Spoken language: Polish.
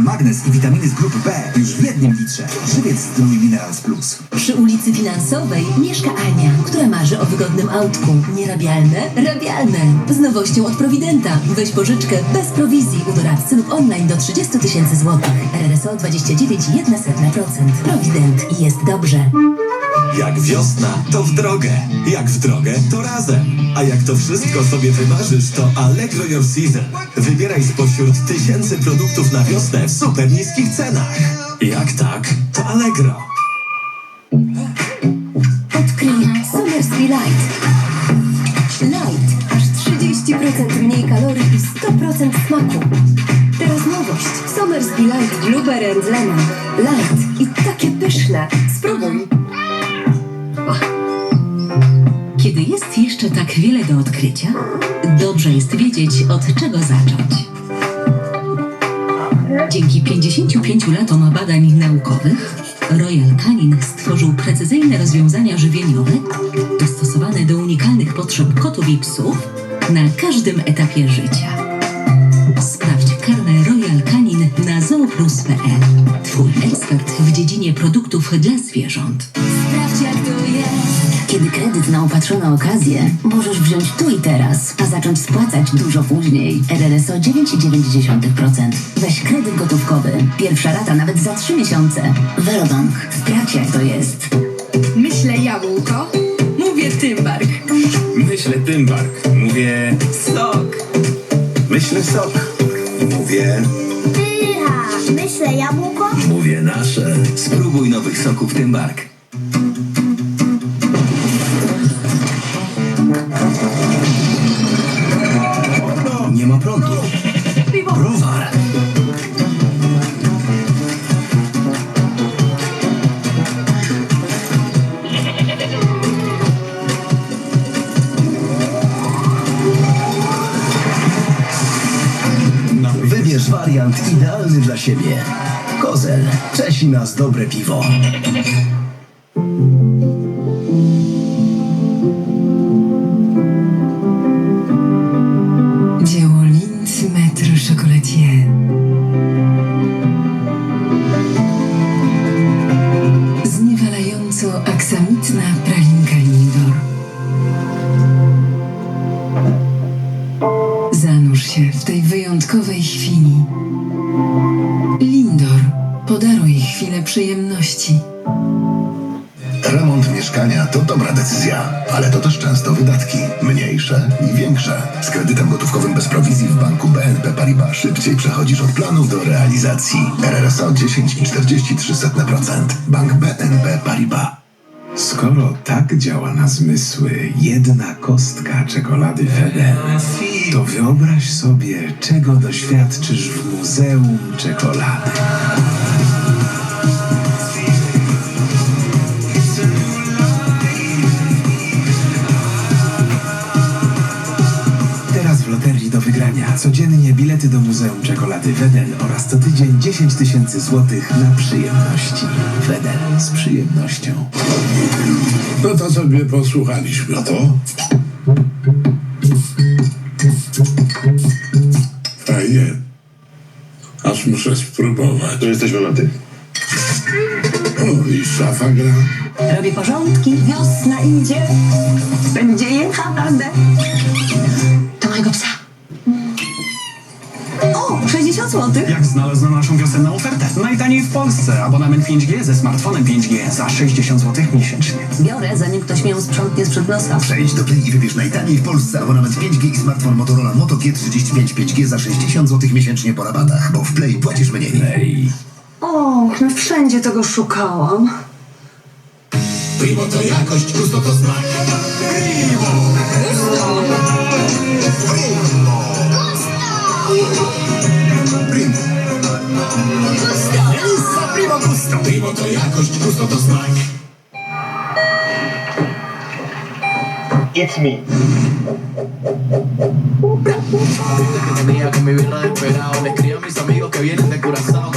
na magnez i witaminy z grupy B już w jednym litrze. Żywiec Zdrój Minerals Plus. Przy ulicy Finansowej mieszka Ania, która marzy o wygodnym autku. Nierabialne? Rabialne! Z nowością od Providenta. Weź pożyczkę bez prowizji u doradcy lub online do 30 tysięcy złotych. RRSO 29,1%. Prowident jest dobrze. Jak wiosna, to w drogę. Jak w drogę, to razem. A jak to wszystko sobie wymarzysz, to Allegro Your Season. Wybieraj spośród tysięcy produktów na wiosnę w super niskich cenach. Jak tak, to Allegro. Odkryj Somersby Light. Light. Aż 30% mniej kalorii i 100% smaku. Teraz nowość. Somersby Light Blueberry and Lemon. Light. I takie pyszne. Spróbuj. Jeszcze tak wiele do odkrycia, dobrze jest wiedzieć, od czego zacząć. Dzięki 55 latom badań naukowych, Royal Canin stworzył precyzyjne rozwiązania żywieniowe dostosowane do unikalnych potrzeb kotów i psów na każdym etapie życia. Sprawdź karmę Royal Canin na zooplus.pl. Twój ekspert w dziedzinie produktów dla zwierząt. Sprawdź jak to jest. Kiedy kredyt na opatrzone okazje możesz wziąć tu i teraz, a zacząć spłacać dużo później. RRSO 9,9%. Weź kredyt gotówkowy. Pierwsza rata nawet za 3 miesiące. Velobank. Sprawdź jak to jest. Myślę jabłko, mówię tymbark. Myślę Tymbark. Mówię Sok. Myślę sok. Mówię Pycha! Myślę jabłko? Mówię nasze. Spróbuj nowych soków Tymbark. Prądu. Browar. Wybierz wariant idealny dla siebie. Kozel. Czesi nas dobre piwo. Wyjątkowej chwili. Lindor. Podaruj chwilę przyjemności. Remont mieszkania to dobra decyzja, ale to też często wydatki. Mniejsze i większe. Z kredytem gotówkowym bez prowizji w banku BNP Paribas szybciej przechodzisz od planu do realizacji. RRSO 10,43%. Bank BNP Paribas. Skoro tak działa na zmysły jedna kostka czekolady Fede, to wyobraź sobie, czego doświadczysz w Muzeum Czekolady. Codziennie bilety do Muzeum Czekolady Wedel oraz co tydzień 10 tysięcy złotych na przyjemności. Wedel z przyjemnością. No to sobie posłuchaliśmy. No to Fajnie. Aż muszę spróbować. to jesteśmy na. O, i szafa gra. Robię porządki. Wiosna idzie. Będzie jechane. To mojego psa. O, 60 zł. Jak znalazłem naszą wiosenną ofertę? Najtaniej w Polsce. Abonament 5G ze smartfonem 5G za 60 zł miesięcznie. Biorę, zanim ktoś mnie sprzątnie sprzed nosa. Przejdź do Play i wybierz najtaniej w Polsce abonament 5G i smartfon Motorola Moto G35 5G za 60 zł miesięcznie po rabatach, bo w Play płacisz mniej. Ej, O, no wszędzie tego szukałam. Primo to jakość, gusto to smak. Primo Gusto! Primo to jakość, gusto to smak. tenía con mi birra desesperado. Le escribí a mis amigos que vienen de Curazao.